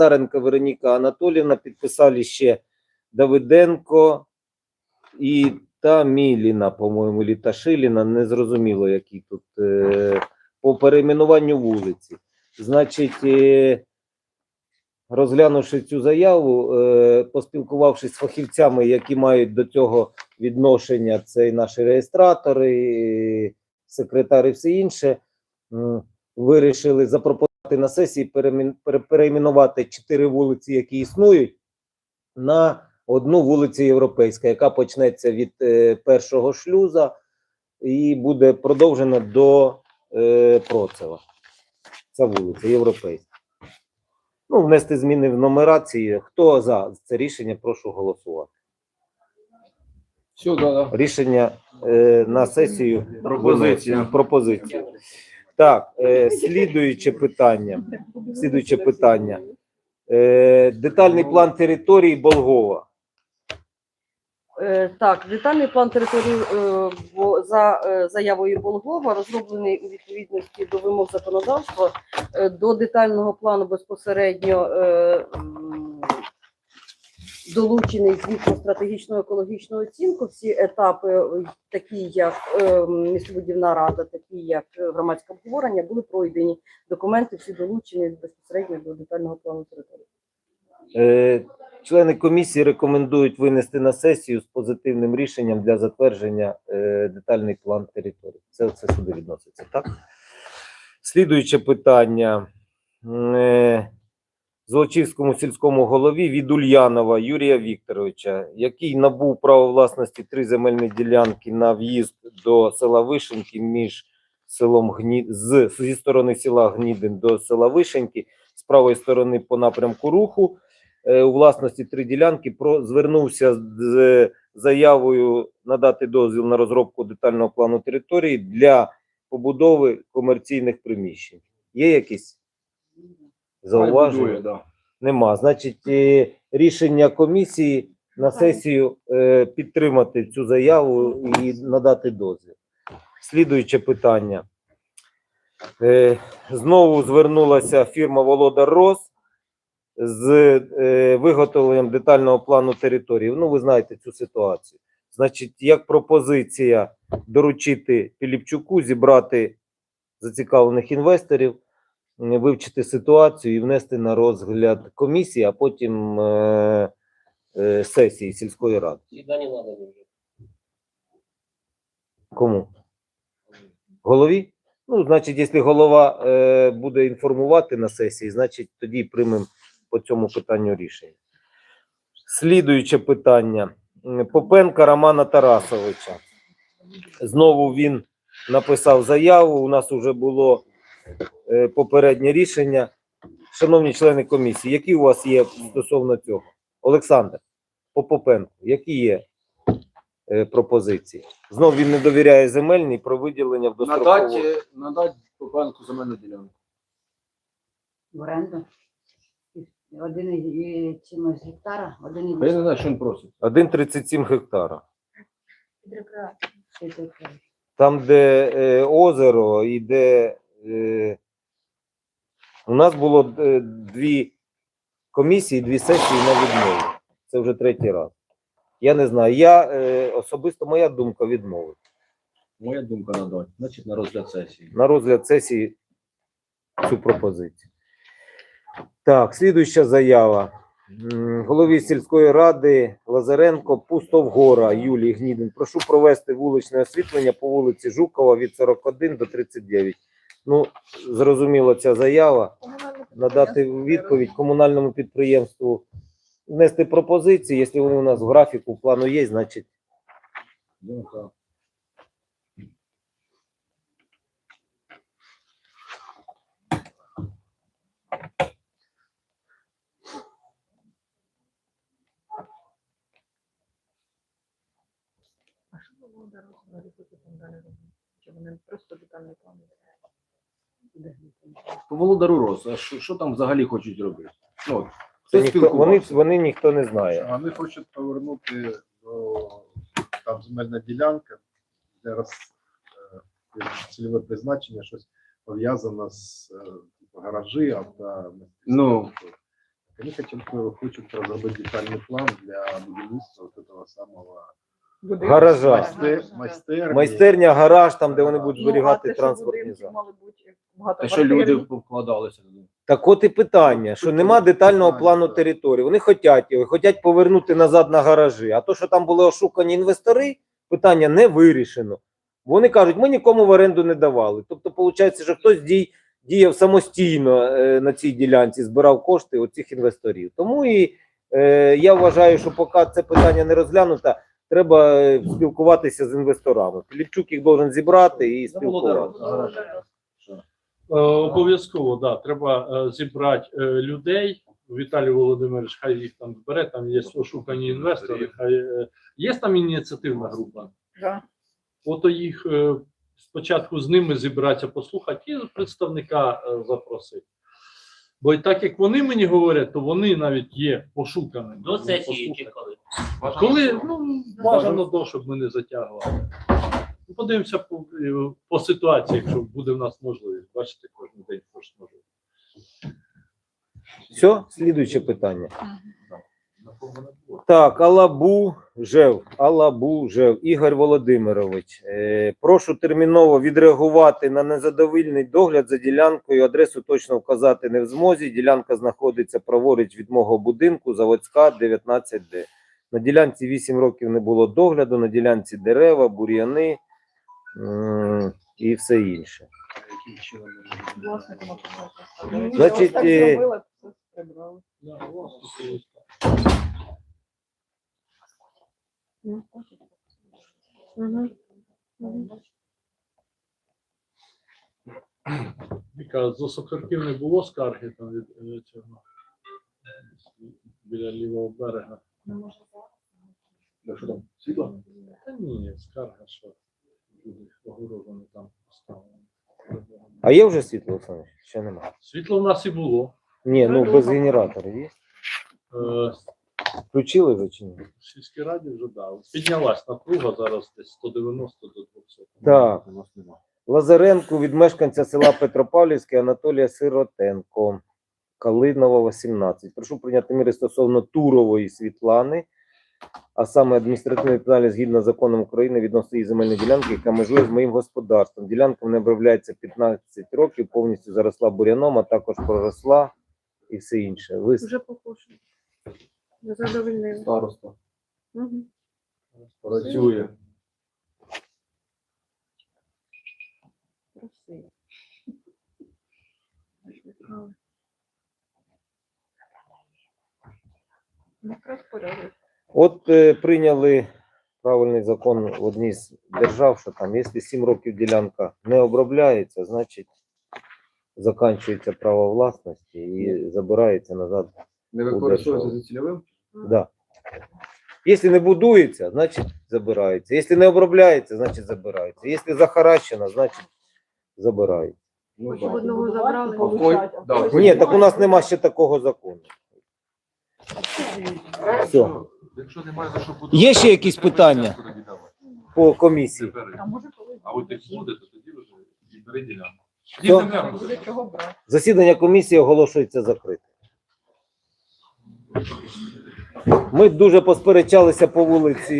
Старенко Вероніка Анатолівна, підписали ще Давиденко і та Міліна, по-моєму, Літашиліна, незрозуміло, які тут е, по перейменуванню вулиці. Значить, е, розглянувши цю заяву, е, поспілкувавшись з фахівцями, які мають до цього відношення, це і наші реєстратори, і секретар і все інше, вирішили запропонувати на сесії переймен- перейменувати чотири вулиці, які існують, на одну вулицю Європейська, яка почнеться від е, першого шлюза і буде продовжена до е, Процева. Ця вулиця Європейська. Ну, внести зміни в нумерації. Хто за це рішення, прошу голосувати. Все, да, да. Рішення е, на сесію Пропозиція. пропозиція. Так, е, слідуюче питання. Слідуюче питання. Е, детальний план території Болгова. Е, Так, детальний план території е, бо- за е, заявою Болгова розроблений у відповідності до вимог законодавства. Е, До детального плану безпосередньо е, м, долучений звіт про стратегічну екологічну оцінку. Всі етапи, е, такі як е, містобудівна рада, такі як е, громадське обговорення, були пройдені. Документи всі долучені безпосередньо до детального плану території. Е, члени комісії рекомендують винести на сесію з позитивним рішенням для затвердження детальний план території. Це, це сюди відноситься, так? Слідуюче питання. Золочівському сільському голові від Ульянова Юрія Вікторовича, який набув право власності три земельні ділянки на в'їзд до села Вишеньки між селом Гні... з, зі сторони села Гнідин до села Вишеньки, з правої сторони по напрямку руху. Е, у власності три ділянки про звернувся з заявою надати дозвіл на розробку детального плану території для побудови комерційних приміщень. Є якісь зауваження? Будує, да. Нема. Значить, е, рішення комісії на сесію е, підтримати цю заяву і надати дозвіл. Слідуюче питання. Е, Знову звернулася фірма Володар Рос з е, виготовленням детального плану території. Ну, ви знаєте цю ситуацію. Значить, як пропозиція доручити Філіпчуку зібрати зацікавлених інвесторів, вивчити ситуацію і внести на розгляд комісії, а потім е, е, сесії сільської ради. Всегда не надо уже. Кому? Голові? Ну, значить, якщо голова е, буде інформувати на сесії, значить тоді приймемо по цьому питанню рішення. Слідуюче питання. Попенка Романа Тарасовича. Знову він написав заяву. У нас вже було попереднє рішення. Шановні члени комісії, які у вас є стосовно цього? Олександр, по Попенку, які є е, пропозиції? Знов він не довіряє земельній про виділення в дострокову. Надать, надать Попенку земельну ділянку. в оренду. Один і чимось гектара, один і А я не знаю, що він просить. 1,37 гектара. Там, де е, озеро і де е, у нас було е, дві комісії, дві сесії на відмову. Це вже третій раз. Я не знаю. Я е, особисто моя думка відмови. Моя думка надати. Значить, на розгляд сесії. на розгляд сесії цю пропозицію. Так, слідуюча заява. Голові сільської ради Лазаренко Пустовгора Юлії Гнідин. Прошу провести вуличне освітлення по вулиці Жукова від 41 до 39. Ну, зрозуміло, ця заява. Надати відповідь комунальному підприємству, внести пропозиції. Якщо вони у нас в графіку в плану є, значить? Чи вони просто детальний план? По Володару Рос, а що, що там взагалі хочуть робити? Ну, от, це хто ніхто, вони, спілкувався? вони ніхто не знає. Вони хочуть повернути до там земельна ділянка, де роз, е, цільове призначення, щось пов'язане з е, типу, гаражі, авто. Ну. Они хотят, э, хочет разработать детальный план для будівництва вот этого самого Гаража. майстер- майстерні. Майстерня, гараж, там, де вони будуть Ну, зберігати те, що транспортні засоби. мали бути багато Те, що люди вкладалися. Так от і питання, що нема детального плану території. Вони хочуть його, хочуть повернути назад на гаражі. А то, що там були ошукані інвестори, питання не вирішено. Вони кажуть, ми нікому в оренду не давали. Тобто, виходить, що хтось дій, діяв самостійно е, на цій ділянці, збирав кошти оцих інвесторів. Тому і е, я вважаю, що поки це питання не розглянуто, треба е, спілкуватися з інвесторами. Філіпчук їх должен зібрати і спілкуватися. Е, Обов'язково, да. Треба е, зібрати е, людей. Віталій Володимирович, хай їх там збере, там є ошукані інвестори. Хай, е, є там ініціативна група. Да. Ото їх е, спочатку з ними зібратися, послухати і представника е, запросити. Бо і так як вони мені говорять, то вони навіть є пошуканими. До сесії Послухати. чи коли? Коли ну бажано до, щоб ми не затягували. Ну, Подивимося по, е, по ситуації, якщо буде в нас можливість. Бачите, кожен день кожен може. Все, слідуюче питання. Так, Алабу Жев, Алабу Жев, Ігор Володимирович. Е, прошу терміново відреагувати на незадовільний догляд за ділянкою. Адресу точно вказати не в змозі. Ділянка знаходиться праворуч від мого будинку, Заводська, 19Д. На ділянці 8 років не було догляду, на ділянці дерева, бур'яни і все інше. Значить, е. Віка, з осокорків не було скарги там від цього біля лівого берега. Так що там? Світло? Та ні, скарга, що люди огорожені там поставлені. А є вже світло, Олександр? Ще немає. Світло в нас і було. Ні, ну без генератора є. Е, Включили вже чи ні? в сільській раді вже да. Піднялась напруга зараз десь 190 до 200. Так. У нас нема. Лазаренку від мешканця села Петропавлівське Анатолія Сиротенко, Калинова, 18. Прошу прийняти міри стосовно Турової Світлани, а саме адміністративної відповідальність згідно з законом України відносно її земельної ділянки, яка межує з моїм господарством. Ділянка не обробляється 15 років, повністю заросла буряном, а також проросла і все інше. Ви Вже покушали. Задовольнили. Староста. Угу. Працює. Красиво. Ну, От е, прийняли правильний закон в одній з держав, що там, якщо 7 років ділянка не обробляється, значить закінчується право власності і забирається назад. Не використовується за цільовим? Да. Якщо не будується, значить забирається. Якщо не обробляється, значить забирається. Якщо захаращено, значить забирається. Ну, так. одного забрали. Кої- да, Ні, так у нас нема ще такого закону. Все. Якщо немає за що будувати, Є ще якісь питання? По комісії. А от як буде, то тоді вже і бери. Все. Буде чого брати. Засідання комісії оголошується закритим. Ми дуже посперечалися по вулиці